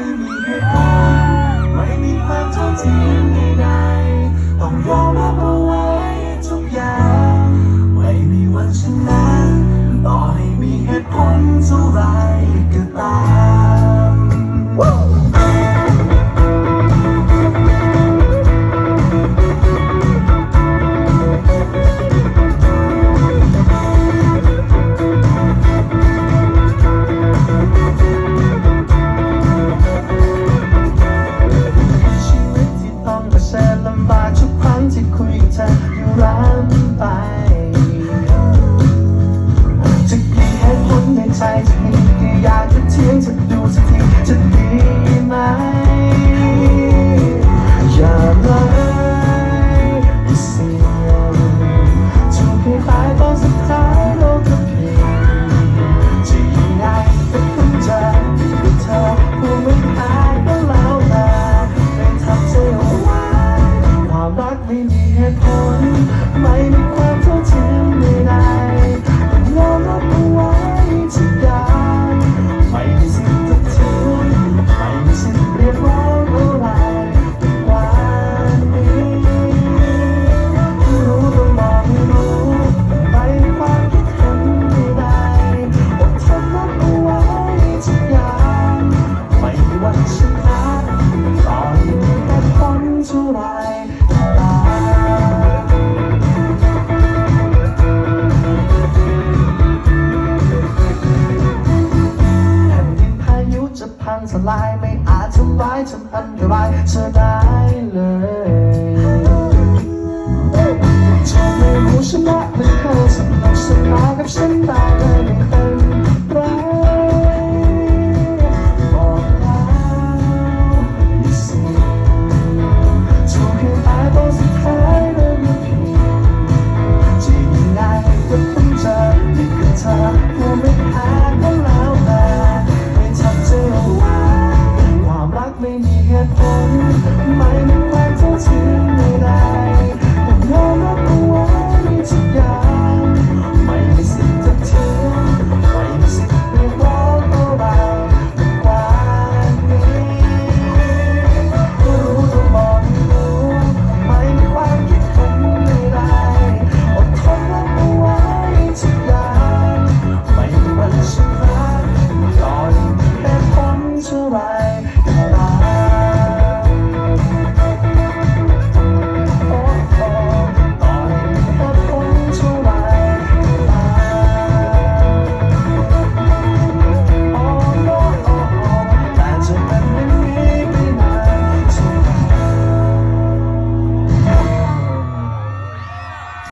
ไม่มีคความเท่าเทียมใดๆต้องยอมรับว่า ทุกครั้งที่คุยกับเธออยู่รไปจะมีเหตุผลในใจจะมีกี่อยางจะทียงจะดูสักทีจะดีไหมันสลายไม่อาจทำร้ายทำอันตรายเธอได้เลยฉันไม่รู้ฉันะไม่เคยสนุกสนมานกับฉันได้